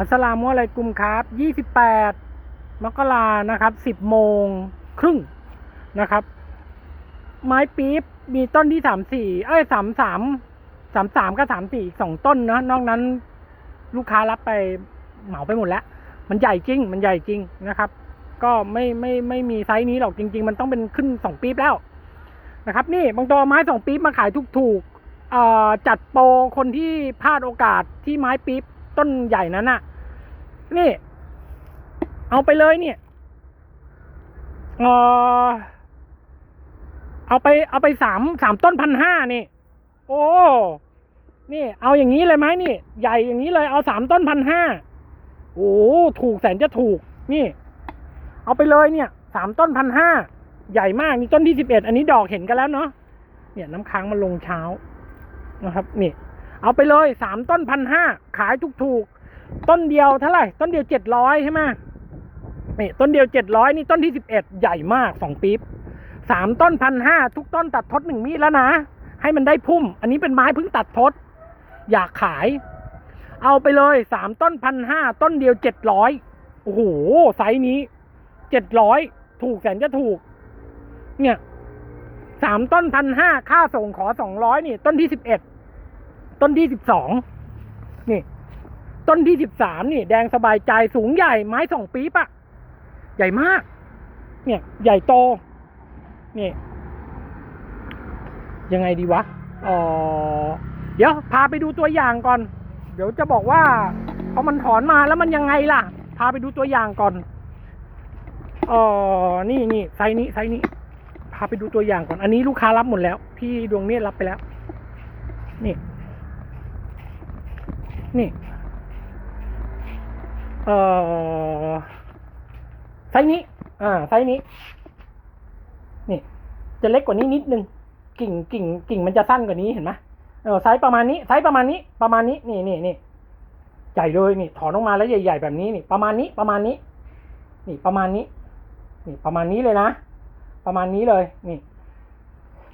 อัสลามุอะลัยกุมครับ 28 มกรานะครับ 10 โมงครึ่งนะครับ ไม้ปี๊บมีต้นที่ 34 เอ้ย 33 33 กับ 34 อีกสองต้นนะ นอกนั้นลูกค้ารับไปเหมาไปหมดแล้ว มันใหญ่จริง มันใหญ่จริงนะครับ ก็ไม่ไม่ไม่มีไซส์นี้หรอกจริง ๆ มันต้องเป็นขึ้นสองปี๊บแล้วนะครับ นี่บางตัวไม้สองปี๊บมาขายถูกๆเอ่อจัดโปรคนที่พลาดโอกาสที่ไม้ปี๊บต้นใหญ่นั้นน่ะ นี่ เอาไปเลยเนี่ยเออเอาไปเอาไปสามสามต้นพันห้านี่ โอ้นี่ เอาอย่างนี้เลยไหมนี่ ใหญ่อย่างนี้เลยเอาสามต้นพันห้าโอ้ถูกแสนจะถูก นี่ เอาไปเลยเนี่ยสามต้นพันห้าใหญ่มากนี่ต้นที่สิบเอ็ดอันนี้ดอกเห็นกันแล้วเนาะเนี่ยน้ำค้างมันลงเช้านะครับ นี่ เอาไปเลยสามต้นพันห้าขายถูกๆ ต้นเดียวเท่าไหร่ ต้นเดียวเจ็ดร้อยใช่ไหมนี่ต้นเดียวเจ็ดร้อยนี่ต้นที่สิบเอ็ดใหญ่มากสองปี๊บสามต้นพันห้าทุกต้นตัดทดหนึ่งมีดแล้วนะ ให้มันได้พุ่ม อันนี้เป็นไม้เพิ่งตัดทด อยากขาย เอาไปเลยสามต้นพันห้าต้นเดียวเจ็ดร้อยโอ้โหไซส์นี้เจ็ดร้อยถูกแสนจะถูก เนี่ยสามต้นพันห้าค่าส่งขอสองร้อยนี่ ต้นที่สิบเอ็ดต้นที่สิบสองนี่ ต้นที่สิบสามนี่ แดงสบายใจสูงใหญ่ไม้สองปี๊บอะใหญ่มาก เนี่ย ใหญ่โต นี่ ยังไงดีวะอ๋อเดี๋ยว พาไปดูตัวอย่างก่อน เดี๋ยวจะบอกว่าพอมันถอนมาแล้วมันยังไงล่ะ พาไปดูตัวอย่างก่อนอ๋อนี่นี่ไซนี้ไซนี้ พาไปดูตัวอย่างก่อน อันนี้ลูกค้ารับหมดแล้ว พี่ดวงเนตรรับไปแล้ว นี่ นี่ เอ่อไซส์นี้ อ่า ไซส์นี้ นี่ จะเล็กกว่านี้นิดนึง กิ่งกิ่ง กิ่งมันจะสั้นกว่านี้เห็นไหมเออไซส์ประมาณนี้ ไซส์ประมาณนี้ ประมาณนี้ นี่นี่นี่ใหญ่เลยนี่ ถอนออกมาแล้วใหญ่ๆแบบนี้นี่ ประมาณนี้ ประมาณนี้ นี่ ประมาณนี้ นี่ ประมาณนี้เลยนะ ประมาณนี้เลย นี่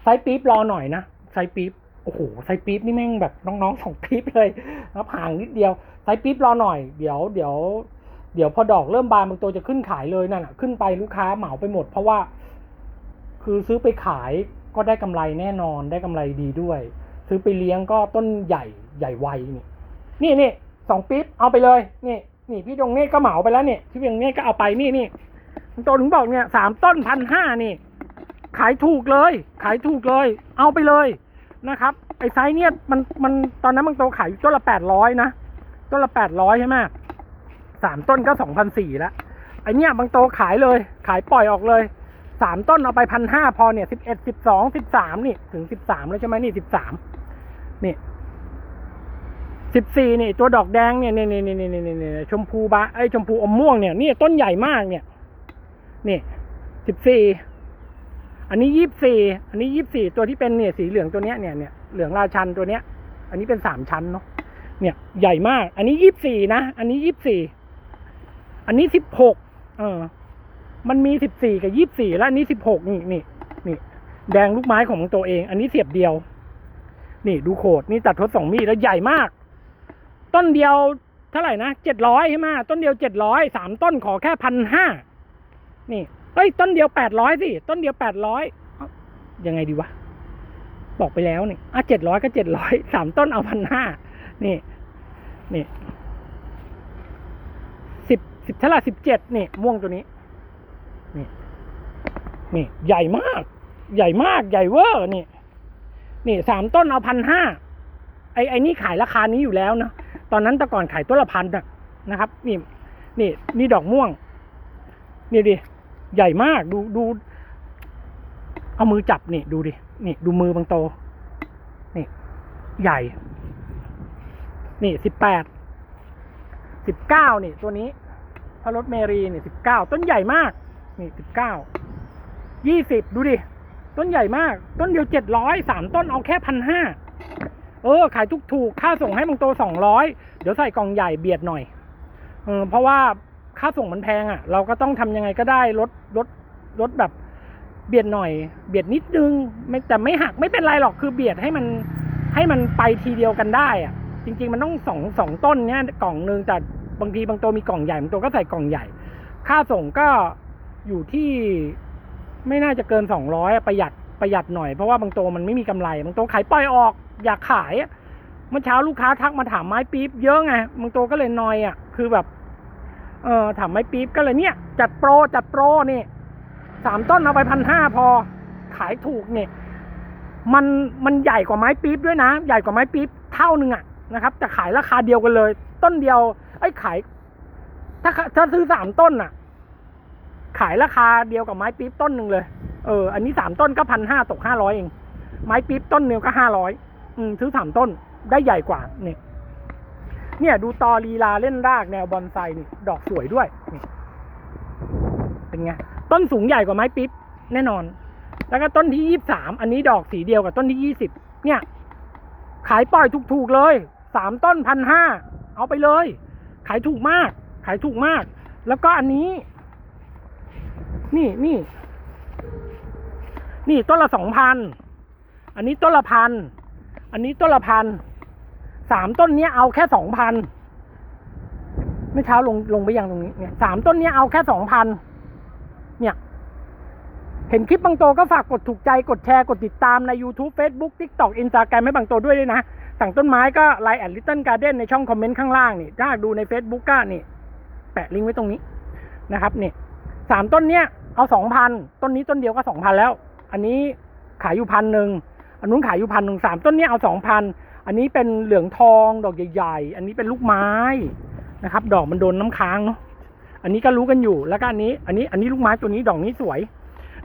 ไซส์ปี๊บรอหน่อยนะ ไซส์ปี๊บ โอ้โหไซส์ปี๊บนี่แม่งแบบน้องๆสองปี๊บเลยแล้วห่างนิดเดียวไซส์ปี๊บรอหน่อยเดี๋ยวเดี๋ยวเดี๋ยวพอดอกเริ่มบานบางตัวจะขึ้นขายเลยนั่นน่ะขึ้นไปลูกค้าเหมาไปหมด เพราะว่า คือซื้อไปขายก็ได้กำไรแน่นอนได้กำไรดีด้วย ซื้อไปเลี้ยงก็ต้นใหญ่ใหญ่ไวนี่นี่นี่สองปี๊บเอาไปเลยนี่นี่พี่ดงเนตรก็เหมาไปแล้วเนี่ยพี่ดงเนตรก็เอาไปนี่นี่ตัวถึงบอกเนี่ยสามต้นพันห้านี่ ขายถูกเลย ขายถูกเลย เอาไปเลย นะครับไอ้ไซส์เนี่ยมันมันตอนนั้นบางตัวขายอยู่ต้นละแปดร้อยนะต้นละแปดร้อยใช่ไหมสามต้นก็สองพันสี่แล้วไอเนี้ยบางโตวขายเลย ขายปล่อยออกเลยสามต้นเอาไปพันห้าพอเนี่ยสิบเอ็ดสิบสองสิบสามนี่ถึงสิบสามแล้วใช่ไหมนี่สิบสามนี่สิบสี่นี่ ตัวดอกแดงเนี่ยนี่นี่นี่นี่นี่นี่ชมพูบะไอชมพูอมม่วงเนี่ยนี่ต้นใหญ่มากเนี่ย นี่สิบสี่ อันนี้ยี่สี่อันนี้ยี่สี่ตัวที่เป็นเนี่ยสีเหลืองตัวเนี้ยเนี่ยเนี่ยเหลืองราชันตัวเนี้ย อันนี้เป็นสามชั้นเนาะเนี่ยใหญ่มาก อันนี้ยี่สี่นะ อันนี้ยี่สี่อันนี้สิบหกเออ มันมีสิบสี่กับยี่สี่แล้วอันนี้สิบหกนี่นี่นี่แดงลูกไม้ของตัวเอง อันนี้เสียบเดียว นี่ดูโขดนี่ตัดทดสองมีดแล้วใหญ่มาก ต้นเดียวเท่าไหร่นะเจ็ดร้อยใช่ไหมต้นเดียวเจ็ดร้อยสามต้นขอแค่พันห้านี่ เอ้ยต้นเดียวแปดร้อยสิต้นเดียวแปดร้อยยังไงดีวะ บอกไปแล้วนี่อะเจ็ดร้อยก็เจ็ดร้อยสามต้นเอาพันห้านี่นี่สิบสิบเท่าไหร่สิบเจ็ดนี่ ม่วงตัวนี้ นี่ นี่ ใหญ่มาก ใหญ่มาก ใหญ่เวอร์นี่ นี่สามต้นเอาพันห้าไอไอนี่ขายราคานี้อยู่แล้วนะตอนนั้นแต่ก่อนขายต้นละพันนะครับ นี่ นี่นี่ดอกม่วง นี่ดิ ใหญ่มากดูดู เอามือจับนี่ดูดินี่ดูมือบางโต นี่ ใหญ่ นี่สิบแปดสิบเก้านี่ ตัวนี้พระรถเมรีนี่สิบเก้าต้นใหญ่มาก นี่สิบเก้ายี่สิบดูดิ ต้นใหญ่มาก ต้นเดียวเจ็ดร้อยสามต้นเอาแค่พันห้าเออ ขายทุกถูกค่าส่งให้บางโตสองร้อยเดี๋ยวใส่กล่องใหญ่เบียดหน่อยเออเพราะว่า ค่าส่งมันแพงอะ่ะ เราก็ต้องทำยังไงก็ได้ลดลดลดแบบเบียดหน่อย เบียดนิดนึงไม่แต่ไม่หักไม่เป็นไรหรอกคือเบียดให้มันให้มันไปทีเดียวกันได้อะจริง ๆ มันต้องสองสองต้นเนี้ยกล่องหนึ่งแต่บางทีบางตัวมีกล่องใหญ่บางตัวก็ใส่กล่องใหญ่ ค่าส่งก็อยู่ที่ไม่น่าจะเกินสองร้อยประหยัดประหยัดหน่อยเพราะว่าบางตัวมันไม่มีกำไร บางตัวขายปล่อยออก อยากขายเมื่อเช้าลูกค้าทักมาถามไม้ปี๊บเยอะไงบางตัวก็เลยนอยอะ คือแบบ เออถามไม้ปี๊บก็เลยเนี่ย จัดโปรจัดโปรนี่สามต้นเอาไปพันห้าพอ ขายถูกเนี่ยมันมันใหญ่กว่าไม้ปี๊บด้วยนะ ใหญ่กว่าไม้ปี๊บเท่านึงอะนะครับแต่ขายราคาเดียวกันเลย ต้นเดียวไอ้ขาย ถ้าถ้าซื้อสามต้นอะขายราคาเดียวกับไม้ปี๊บต้นหนึ่งเลย เออ อันนี้สามต้นก็พันห้าตกห้าร้อยเอง ไม้ปี๊บต้นเดียวก็ห้าร้อยอืมซื้อสามต้นได้ใหญ่กว่าเนี่ย เนี่ยดูตอลีลาเล่นรากแนวบอนไซนี่ดอกสวยด้วยนี่เป็นไงต้นสูงใหญ่กว่าไม้ปิ๊บแน่นอน แล้วก็ต้นที่ยี่สามอันนี้ดอกสีเดียวกับต้นที่ยี่สิบเนี่ย ขายปล่อยถูกๆเลยสามต้นพันห้าเอาไปเลย ขายถูกมาก ขายถูกมาก แล้วก็อันนี้ นี่นี่นี่ต้นละสองพัน อันนี้ต้นละพัน อันนี้ต้นละพัน สามต้นเนี้ยเอาแค่สองพันไม่เช้าลงลงไปยังตรงนี้เนี่ยสามต้นเนี้ยเอาแค่สองพันเนี่ยเห็นคลิปบางโตก็ฝากกดถูกใจกดแชร์กดติดตามใน YouTube Facebook TikTok Instagram ให้บางโตด้วยด้วยนะสั่งต้นไม้ก็ Line แอด Little Garden ในช่องคอมเมนต์ข้างล่างนี่ถ้าดูใน Facebook ก็นี่ แปะลิงก์ไว้ตรงนี้นะครับนี่สามต้นเนี้ยเอาสองพันต้นนี้ต้นเดียวก็สองพันแล้ว อันนี้ขายอยู่พันหนึ่งอันนู้นขายอยู่พันหนึ่งสามต้นเนี้ยเอาสองพัน อันนี้เป็นเหลืองทองดอกใหญ่ๆ อันนี้เป็นลูกไม้นะครับ ดอกมันโดนน้ำค้างเนาะ อันนี้ก็รู้กันอยู่ แล้วก็อันนี้ อันนี้ อันนี้ลูกไม้ตัวนี้ดอกนี้สวย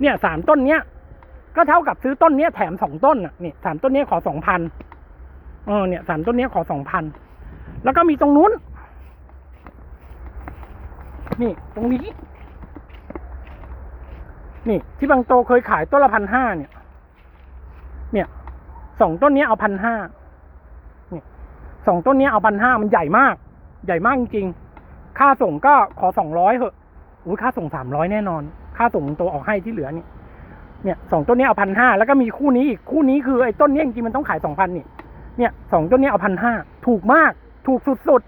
เนี่ยสามต้นเนี้ย ก็เท่ากับซื้อต้นเนี้ยแถมสองต้นอะนี่สามต้นเนี้ยขอสองพันเออเนี่ยสามต้นเนี้ยขอสองพัน แล้วก็มีตรงนู้น นี่ตรงนี้ นี่ที่บางโตเคยขายต้นละพันห้าเนี่ย เนี่ยสองต้นเนี้ยเอาพันห้า สองต้นนี้เอาพันห้ามันใหญ่มาก ใหญ่มากจริงๆค่าส่งก็ขอสองร้อยเหอะอุ้ยค่าส่งสามร้อยแน่นอน ค่าส่งตัวออกให้ที่เหลือนี่เนี่ยสองต้นนี้เอาพันห้าแล้วก็มีคู่นี้อีกคู่นี้คือไอ้ต้นนี้จริงๆมันต้องขายสองพันนี่เนี่ยสองต้นนี้เอาพันห้าถูกมาก ถูกสุด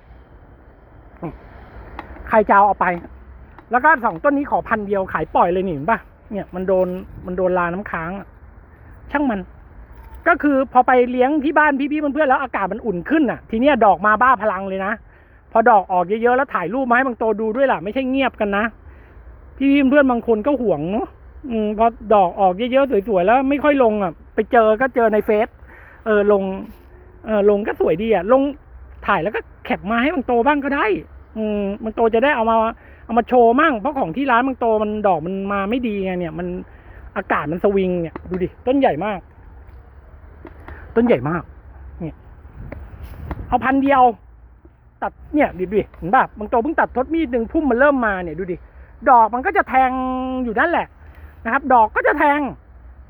ๆใครจะเอาเอาไป แล้วก็สองต้นนี้ขอพันเดียวขายปล่อยเลยนี่เห็นปะเนี่ยมันโดนมันโดนลาน้ำค้างช่างมัน ก็คือพอไปเลี้ยงที่บ้านพี่ๆเพื่อนๆแล้วอากาศมันอุ่นขึ้นอะ ทีเนี้ยดอกมาบ้าพลังเลยนะ พอดอกออกเยอะๆแล้วถ่ายรูปมาให้บางโตดูด้วยล่ะไม่ใช่เงียบกันนะ พี่ๆเพื่อนบางคนก็ห่วงเนาะอืมพอดอกออกเยอะๆสวยๆแล้วไม่ค่อยลงอะ ไปเจอก็เจอในเฟซเออลง เออลงก็สวยดีอะ ลงถ่ายแล้วก็แคปมาให้บางโตบ้างก็ได้ อืมบางโตจะได้เอามาเอามาโชว์มั่งเพราะของที่ร้านบางโตมันดอกมันมาไม่ดีไงเนี่ย มันอากาศมันสวิงเนี่ยดูดิต้นใหญ่มาก ต้นใหญ่มาก เนี่ย เอาพันเดียว ตัดเนี่ยดิดิเห็นป่ะบางโตเพิ่งตัดทดมีดหนึ่งพุ่มมันเริ่มมาเนี่ยดูดิ ดอกมันก็จะแทงอยู่นั่นแหละนะครับ ดอกก็จะแทง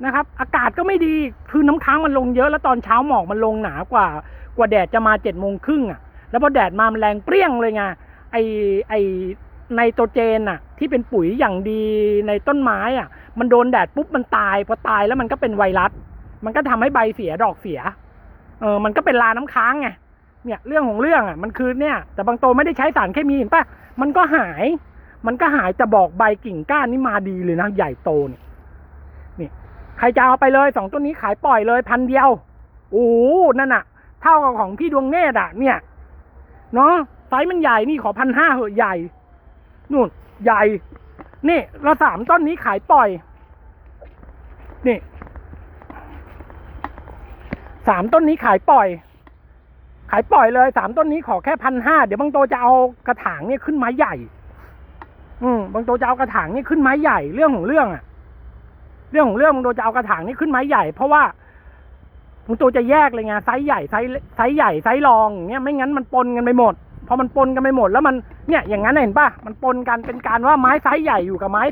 นะครับ อากาศก็ไม่ดีคือน้ำค้างมันลงเยอะแล้วตอนเช้าหมอกมันลงหนากว่า กว่าแดดจะมาเจ็ดโมงครึ่งอะ แล้วพอแดดมามันแรงเปรี้ยงเลยไงไอไอไนโตรเจนอะ ที่เป็นปุ๋ยอย่างดีในต้นไม้อะ มันโดนแดดปุ๊บมันตาย พอตายแล้วมันก็เป็นไวรัส มันก็ทำให้ใบเสียดอกเสีย เออ มันก็เป็นลาน้ำค้างไง เนี่ยเรื่องของเรื่องอะ มันคือเนี่ย แต่บางโตไม่ได้ใช้สารเคมีเห็นปะมันก็หาย มันก็หายแต่บอกใบกิ่งก้านนี่มาดีเลยนะ ใหญ่โตเนี่ยนี่ใครจะเอาไปเลยสองต้นนี้ขายปล่อยเลยพันเดียว โอ้นั่นอะ เท่ากับของพี่ดวงเนตรอะ เนี่ย เนาะไซส์มันใหญ่นี่ขอพันห้าเหอะใหญ่ นู่น ใหญ่ นี่ล้วสามต้นนี้ขายปล่อย นี่ สามต้นนี้ขายปล่อย ขายปล่อยเลยสามต้นนี้ขอแค่พันห้าเดี๋ยวบางโตจะเอากระถางเนี่ยขึ้นไม้ใหญ่ อืมบางโตจะเอากระถางเนี่ยขึ้นไม้ใหญ่เรื่องของเรื่องอะเรื่องของเรื่องบางโตจะเอากระถางนี่ขึ้นไม้ใหญ่ เพราะว่าบางโตจะแยกเลยไงไซส์ใหญ่ไซส์ไซส์ใหญ่ไซส์รองเงี้ยไม่งั้นมันปนกันไปหมดพอมันปนกันไปหมดแล้วมันเนี่ยอย่างนั้นเห็นปะมันปนกันเป็นการว่าไม้ไซส์ใหญ่อยู่กับไม้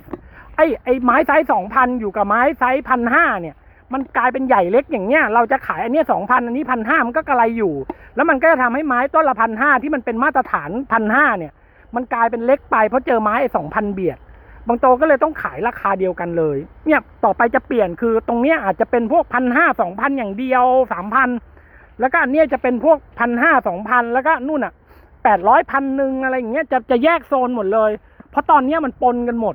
ไอ้ไอ้ไม้ไซส์สองพันอยู่กับไม้ไซส์พันห้าเนี่ย มันกลายเป็นใหญ่เล็กอย่างเงี้ยเราจะขายอันเนี้สองพันอันนี้พันห้ามันก็กระไรอยู่ แล้วมันก็จะทำให้ไม้ต้นละพันห้าที่มันเป็นมาตรฐานพันห้าเนี่ยมันกลายเป็นเล็กไปเพราะเจอไม้สองพันเบียด บางโตก็เลยต้องขายราคาเดียวกันเลย เนี่ยต่อไปจะเปลี่ยนคือตรงเนี้ยอาจจะเป็นพวกพันห้าสองพันอย่างเดียวสามพันแล้วก็อันเนี้ยจะเป็นพวกพันห้าสองพันแล้วก็นู่นอะแปดร้อยพันหนึ่งอะไรอย่างเงี้ยจะจะแยกโซนหมดเลย เพราะตอนเนี้ยมันปนกันหมด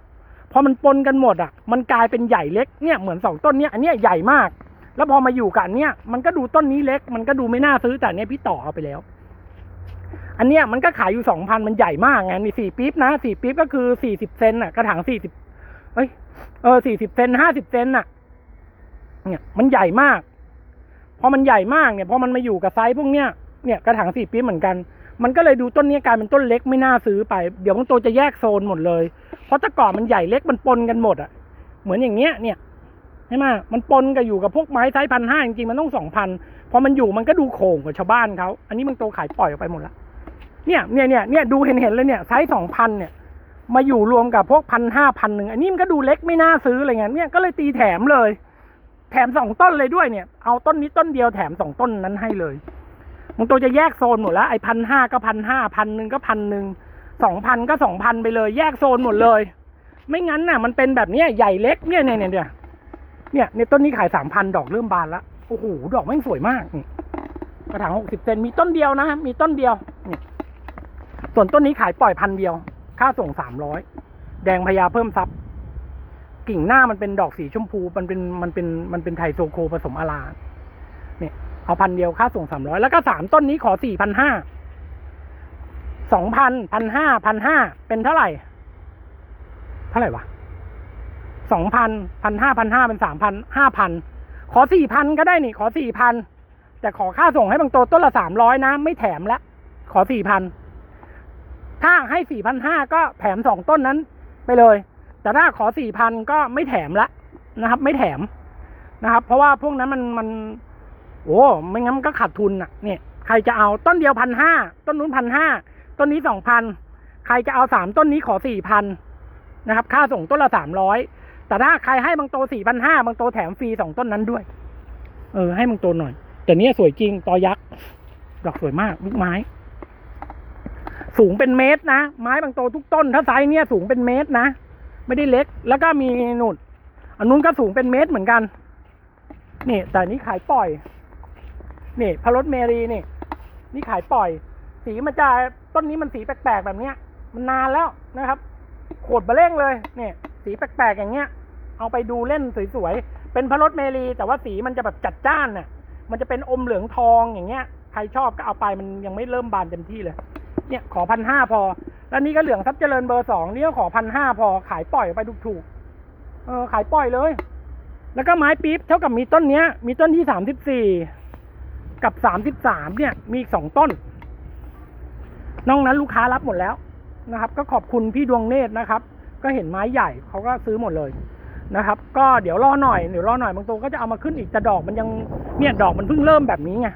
พอมันปนกันหมดอะ มันกลายเป็นใหญ่เล็กเนี่ยเหมือนสองต้นเนี้ยอันเนี้ยใหญ่มาก แล้วพอมาอยู่กับอันเนี้ยมันก็ดูต้นนี้เล็ก มันก็ดูไม่น่าซื้อแต่เนี้ยพี่ต่อเอาไปแล้ว อันเนี้ยมันก็ขายอยู่สองพันมันใหญ่มากไงนี่สี่ปี๊บนะสี่ปี๊บก็คือสี่สิบเซนอะกระถางสี่สิบเอ้ยเออสี่สิบเซนห้าสิบเซนอะ เนี่ยมันใหญ่มาก พอมันใหญ่มากเนี่ยพอมันมาอยู่กับไซส์พวกเนี้ยเนี่ยกระถางสี่ปี๊บเหมือนกัน มันก็เลยดูต้นนี้กลายเป็นต้นเล็กไม่น่าซื้อไป เดี๋ยวบางตัวจะแยกโซนหมดเลย เพราะตะก่อนมันใหญ่เล็กมันปนกันหมดอะ เหมือนอย่างเงี้ยเนี่ยใช่ไหมมันปนกับอยู่กับพวกไม้ไซส์พันห้าจริงๆมันต้องสองพันพอมันอยู่มันก็ดูโข่งกว่าชาวบ้านเขาอันนี้บางตัวขายปล่อยออกไปหมดละเนี่ยเนี่ยเนี่ยเนี่ยดูเห็นเห็นเลยเนี่ยไซส์สองพันเนี่ย มาอยู่รวมกับพวกพันห้าพันหนึ่งอันนี้มันก็ดูเล็กไม่น่าซื้ออะไรเงี้ยเนี่ยก็เลยตีแถมเลย แถมสองต้นเลยด้วยเนี่ย เอาต้นนี้ต้นเดียวแถมสองต้นนั้นให้เลย บางตัวจะแยกโซนหมดแล้วไอ้พันห้าก็พันห้าพันหนึ่งก็พันหนึ่งสองพันก็สองพันไปเลย แยกโซนหมดเลย ไม่งั้นน่ะ มันเป็นแบบเนี้ยใหญ่เล็กเนี่ยเนี่ยเนี่ยเนี่ยเนี่ยในต้นนี้ขายสามพันดอกเริ่มบานล้วโอ้โหดอกแม่งสวยมากกระถางหกสิบเซนมีต้นเดียวนะมีต้นเดียวเนี่ยส่วนต้นนี้ขายปล่อยพันเดียว ค่าส่งสามร้อยแดงพญาเพิ่มซับกิ่งหน้ามันเป็นดอกสีชมพู มันเป็นมันเป็นมันเป็นไทโซโคผสมอาราเนี่ย เอาพันเดียวค่าส่งสามร้อยแล้วก็สามต้นนี้ขอสี่พันห้าสองพันพันห้าพันห้าเป็นเท่าไหร่ เท่าไหร่วะสองพันพันห้าพันห้าเป็นสามพันห้าพันขอสี่พันก็ได้นี่ ขอสี่พันแต่ขอค่าส่งให้บางตัวต้นละสามร้อยนะ ไม่แถมละขอสี่พันถ้าให้สี่พันห้าก็แถมสองต้นนั้นไปเลย แต่ถ้าขอสี่พันก็ไม่แถมละนะครับ ไม่แถมนะครับ เพราะว่าพวกนั้นมันมัน โอ้ไม่งั้นก็ขาดทุนอะเนี่ยใครจะเอาต้นเดียวพันห้าต้นนู้นพันห้าต้นนี้สองพันใครจะเอาสามต้นนี้ขอสี่พันนะครับ ค่าส่งต้นละสามร้อยแต่ถ้าใครให้บางโตสี่พันห้าบางโตแถมฟรีสองต้นนั้นด้วย เออ ให้บางโตหน่อย แต่เนี้ยสวยจริงตอยักษ์ดอกสวยมากลูกไม้ สูงเป็นเมตรนะ ไม้บางโตทุกต้น ถ้าไซส์เนี้ยสูงเป็นเมตรนะ ไม่ได้เล็ก แล้วก็มีหนุนอันนู้นก็สูงเป็นเมตรเหมือนกัน นี่ แต่นี้ขายปล่อย นี่พารถเมรีนี่ นี่ขายปล่อย สีมันจะต้นนี้มันสีแปลกๆแบบเนี้ย มันนานแล้วนะครับโขดบะเร่งเลยเนี่ย สีแปลกๆอย่างเงี้ย เอาไปดูเล่นสวยๆเป็นพารถเมรี แต่ว่าสีมันจะแบบจัดจ้านน่ะ มันจะเป็นอมเหลืองทองอย่างเงี้ยใครชอบก็เอาไปมันยังไม่เริ่มบานเต็มที่เลย เนี่ยขอพันห้าพอ แล้วนี่ก็เหลืองทรัพย์เจริญเบอร์สองนี่ก็ขอพันห้าพอขายปล่อยไปถูกๆเออขายปล่อยเลย แล้วก็ไม้ปี๊บเท่ากับมีต้นเนี้ย มีต้นที่สามสิบสี่ กับสามสิบสามเนี่ยมีอีกสองต้นนอกนั้นลูกค้ารับหมดแล้วนะครับ ก็ขอบคุณพี่ดวงเนตรนะครับ ก็เห็นไม้ใหญ่เขาก็ซื้อหมดเลยนะครับ ก็เดี๋ยวรอหน่อยเดี๋ยวรอหน่อยบางตัวก็จะเอามาขึ้นอีกแต่ดอกมันยังเนี่ยดอกมันเพิ่งเริ่มแบบนี้ไง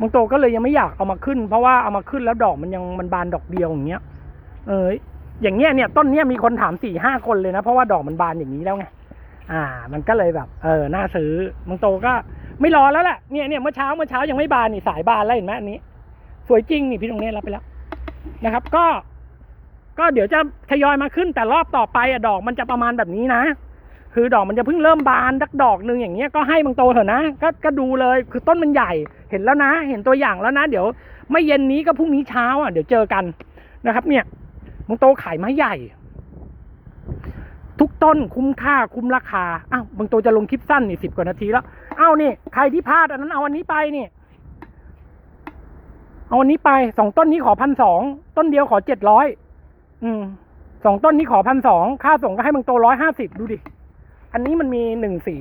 บางตัวก็เลยยังไม่อยากเอามาขึ้น เพราะว่าเอามาขึ้นแล้วดอกมันยังมันบานดอกเดียวอย่างเงี้ย เอออย่างเงี้ยเนี่ยต้นเนี้ยมีคนถามสี่ห้าคนเลยนะเพราะว่าดอกมันบานอย่างนี้แล้วไงอ่า มันก็เลยแบบ เออน่าซื้อบางโตก็ ไม่รอแล้วแหละเนี่ยเนี่ยเมื่อเช้าเมื่อเช้ายังไม่บานนี่สายบานแล้วเห็นไหมอันนี้ สวยจริงนี่พี่ตรงนี้รับไปแล้วนะครับ ก็ ก็เดี๋ยวจะทยอยมาขึ้น แต่รอบต่อไปอะดอกมันจะประมาณแบบนี้นะคือดอกมันจะเพิ่งเริ่มบานดักดอกหนึ่งอย่างเงี้ยก็ให้บางโตเถอะนะก็ก็ดูเลยคือต้นมันใหญ่เห็นแล้วนะ เห็นตัวอย่างแล้วนะ เดี๋ยวไม่เย็นนี้ก็พรุ่งนี้เช้าอะเดี๋ยวเจอกันนะครับ เนี่ยบางโตขายไม้ใหญ่ ทุกต้นคุ้มค่าคุ้มราคาอ้าวบางตัวจะลงคลิปสั้นนี่สิบกว่านาทีแล้ว เอ้านี่ใครที่พลาดอันนั้นเอาอันนี้ไปนี่เอาอันนี้ไปสองต้นนี้ขอพันสองต้นเดียวขอเจ็ดร้อยอืมสองต้นนี้ขอพันสองค่าส่งก็ให้บางโตร้อยห้าสิบดูดิ อันนี้มันมีหนึ่งสี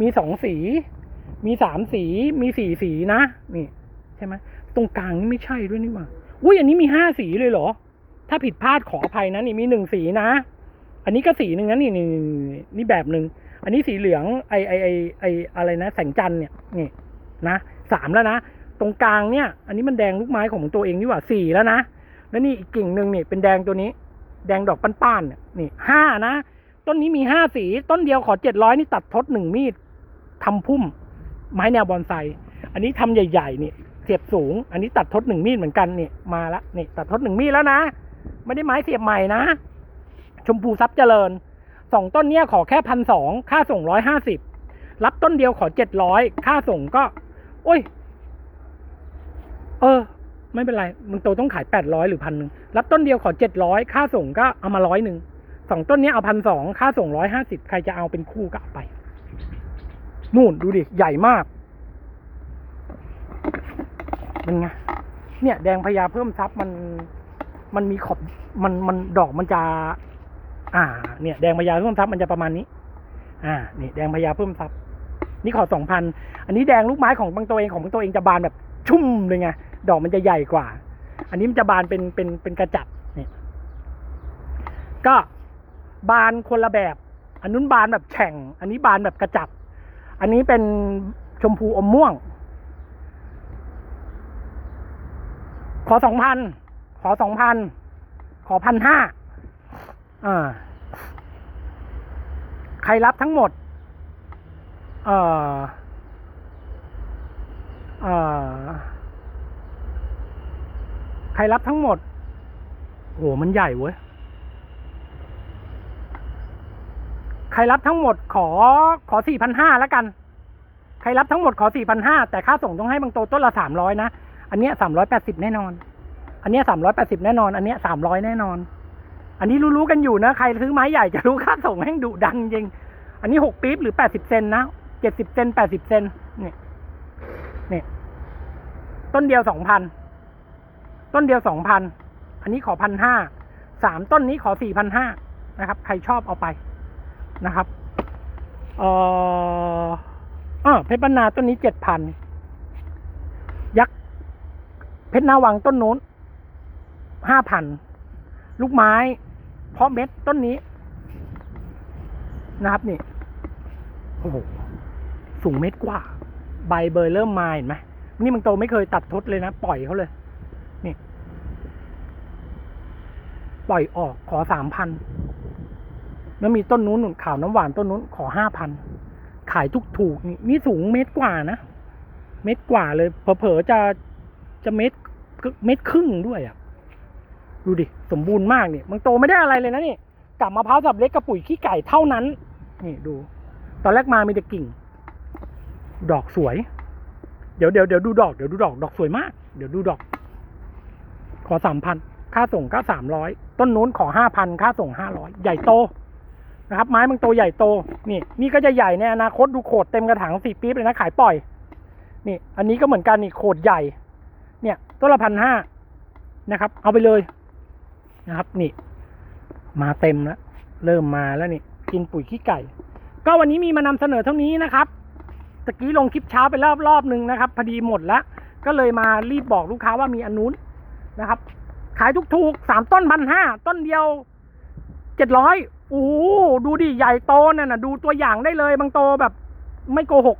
มีสองสี มีสามสี มีสี่สีนะนี่ ใช่ไหมตรงกลางนี่ไม่ใช่ด้วยนี่หว่าอุ้ยอันนี้มีห้าสีเลยเหรอ ถ้าผิดพลาดขออภัยนะนี่มีหนึ่งสีนะ อันนี้ก็สีหนึ่งนั่นี่นี่นี่แบบหนึ่ง อันนี้สีเหลืองไอไอไอไออะไรนะแสงจันทร์เนี่ยนี่นะสามแล้วนะ ตรงกลางเนี่ย อันนี้มันแดงลูกไม้ของตัวเองนี่หว่าสี่แล้วนะแล้วนี่อีกกิ่งหนึ่งนี่เป็นแดงตัวนี้ แดงดอกป้านๆเนี่ยนี่ห้านะต้นนี้มีห้าสีต้นเดียวขอเจ็ดร้อยนี่ตัดทดหนึ่งมีดทำพุ่ม ไม้แนวบอนไซอันนี้ทำใหญ่ๆนี่เสียบสูง อันนี้ตัดทดหนึ่งมีดเหมือนกันนี่มาละนี่ตัดทดหนึ่งมีดแล้วนะ ไม่ได้ไม้เสียบใหม่นะ ชมพูทรัพย์เจริญ สองต้นเนี้ยขอแค่พันสองค่าส่งร้อยห้าสิบรับต้นเดียวขอเจ็ดร้อยค่าส่งก็ โอ้ย เออ ไม่เป็นไร มึงโตต้องขายแปดร้อยหรือพันหนึ่งรับต้นเดียวขอเจ็ดร้อยค่าส่งก็เอามาร้อยหนึ่งสองต้นเนี้ยเอาพันสองค่าส่งร้อยห้าสิบใครจะเอาเป็นคู่ก็เอาไป นู่นดูดิ ใหญ่มากเป็นไงเนี่ย แดงพญาเพิ่มทรัพย์มันมันมีขอบมันมันดอกมันจะ อ่า เนี่ยแดงพญาเพิ่มทรัพย์มันจะประมาณนี้ อ่า นี่แดงพญาเพิ่มทรัพย์ นี่ขอสองพัน อันนี้แดงลูกไม้ของบางตัวเองของบางตัวเองจะบานแบบชุ่มเลยไง ดอกมันจะใหญ่กว่า อันนี้มันจะบานเป็นเป็นเป็นกระจับนี่ก็บานคนละแบบ อันนู้นบานแบบแฉ่ง อันนี้บานแบบกระจับ อันนี้เป็นชมพูอมม่วง ขอสองพัน ขอสองพัน ขอพันห้า อ่าใครรับทั้งหมด เอ่อ เอ่อ ใครรับทั้งหมดโหมันใหญ่เว้ย ใครรับทั้งหมดขอขอสี่พันห้าแล้วกัน ใครรับทั้งหมดขอสี่พันห้าแต่ค่าส่งต้องให้บางโตต้นละสามร้อยนะ อันเนี้ยสามร้อยแปดสิบแน่นอน อันเนี้ยสามร้อยแปดสิบแน่นอน อันเนี้ยสามร้อยแน่นอน อันนี้รู้ๆกันอยู่นะ ใครซื้อไม้ใหญ่จะรู้ค่าส่งแม่งดุดันจริง อันนี้หกปี๊บหรือแปดสิบเซนนะเจ็ดสิบเซนแปดสิบเซนเนี่ยเนี่ยต้นเดียวสองพันต้นเดียวสองพันอันนี้ขอพันห้าสามต้นนี้ขอสี่พันห้านะครับ ใครชอบเอาไปนะครับเอ่ออ้อเพชรบรรณาต้นนี้เจ็ดพันยักษ์เพชรนาวังต้นนู้นห้าพันลูกไม้ เพราะเม็ดต้นนี้ นะครับนี่โอ้โหสูงเม็ดกว่า ใบเบยเริ่มมาเห็นไหมนี่มันโตไม่เคยตัดทดเลยนะ ปล่อยเขาเลย นี่ ปล่อยออกขอสามพันแล้วมีต้นนู้นหนุนขาวน้ำหวานต้นนู้นขอห้าพันขายทุกถูกนี่นี่สูงเมตรกว่านะ เมตรกว่าเลยเผลอๆจะจะเมตรเมตรครึ่งด้วยอะ ดูดิ สมบูรณ์มากเนี่ยมันโตไม่ได้อะไรเลยนะนี่กับมะพร้าวสับเล็กกับปุ๋ยขี้ไก่เท่านั้น นี่ดู ตอนแรกมามีแต่กิ่ง ดอกสวย เดี๋ยวเดี๋ยวเดี๋ยวดูดอกเดี๋ยวดูดอกดอกสวยมาก เดี๋ยวดูดอก ขอสามพันค่าส่งก็สามร้อยต้นนู้นขอห้าพันค่าส่งห้าร้อยใหญ่โตนะครับ ไม้มันโตใหญ่โต นี่ นี่ก็จะใหญ่ในอนาคตดูโขดเต็มกระถางสี่ปี๊บเลยนะขายปล่อย นี่ อันนี้ก็เหมือนกันนี่โขดใหญ่ เนี่ยต้นละพันห้านะครับ เอาไปเลย นะครับ นี่ มาเต็มแล้วเริ่มมาแล้วนี่ กินปุ๋ยขี้ไก่ ก็วันนี้มีมานำเสนอเท่านี้นะครับตะกี้ลงคลิปเช้าไปรอบรอบหนึ่งนะครับพอดีหมดแล้วก็เลยมารีบบอกลูกค้าว่ามีอันนู้นนะครับ ขายถูกๆสามต้นพันห้าต้นเดียวเจ็ดร้อยโอ้ดูดิใหญ่โตนั่นนะดูตัวอย่างได้เลยบางโตแบบไม่โกหก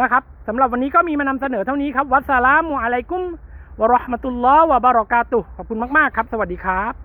นะครับสำหรับวันนี้ก็มีมานำเสนอเท่านี้ครับ วัสสลามุอะลัยกุมวะราะห์มะตุลลอฮ์วะบารอกาตุขอบคุณมาก ๆ ครับ สวัสดีครับ